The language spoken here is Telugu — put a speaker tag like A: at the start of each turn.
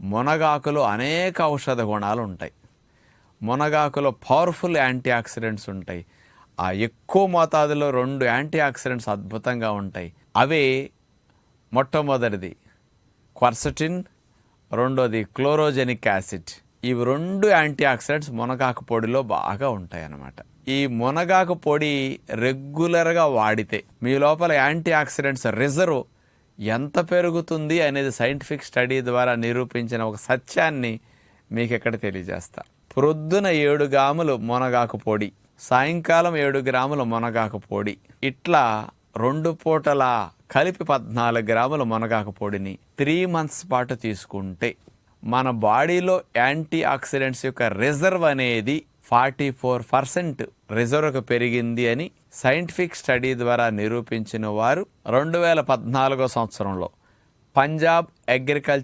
A: మునగాకులో అనేక ఔషధ గుణాలు ఉంటాయి. మునగాకులో పవర్ఫుల్ యాంటీ ఆక్సిడెంట్స్ ఉంటాయి. ఆ ఎక్కువ మోతాదులో రెండు యాంటీ ఆక్సిడెంట్స్ అద్భుతంగా ఉంటాయి. అవి మొట్టమొదటిది క్వర్సటిన్ రెండోది క్లోరోజెనిక్ యాసిడ్. ఇవి రెండు యాంటీ ఆక్సిడెంట్స్ మునగాకు పొడిలో బాగా ఉంటాయి అన్నమాట ఈ మునగాకు పొడి రెగ్యులర్గా వాడితే మీ లోపల యాంటీ ఆక్సిడెంట్స్ రిజర్వ్ ఎంత పెరుగుతుంది అనేది సైంటిఫిక్ స్టడీ ద్వారా నిరూపించిన ఒక సత్యాన్ని మీకు ఇక్కడ తెలియజేస్తా. ప్రొద్దున ఏడు గ్రాములు మునగాకు పొడి సాయంకాలం ఏడు గ్రాముల మునగాకు పొడి. ఇట్లా రెండు పూటల కలిపి పద్నాలుగు గ్రాముల మునగాకు పొడిని త్రీ మంత్స్ పాటు తీసుకుంటే మన బాడీలో యాంటీ ఆక్సిడెంట్స్ యొక్క రిజర్వ్ అనేది ఫార్టీ ఫోర్ పర్సెంట్ రిజర్వ్కు పెరిగింది అని సైంటిఫిక్ స్టడీ ద్వారా నిరూపించిన వారు రెండు వేల పద్నాలుగో సంవత్సరంలో పంజాబ్ అగ్రికల్చర్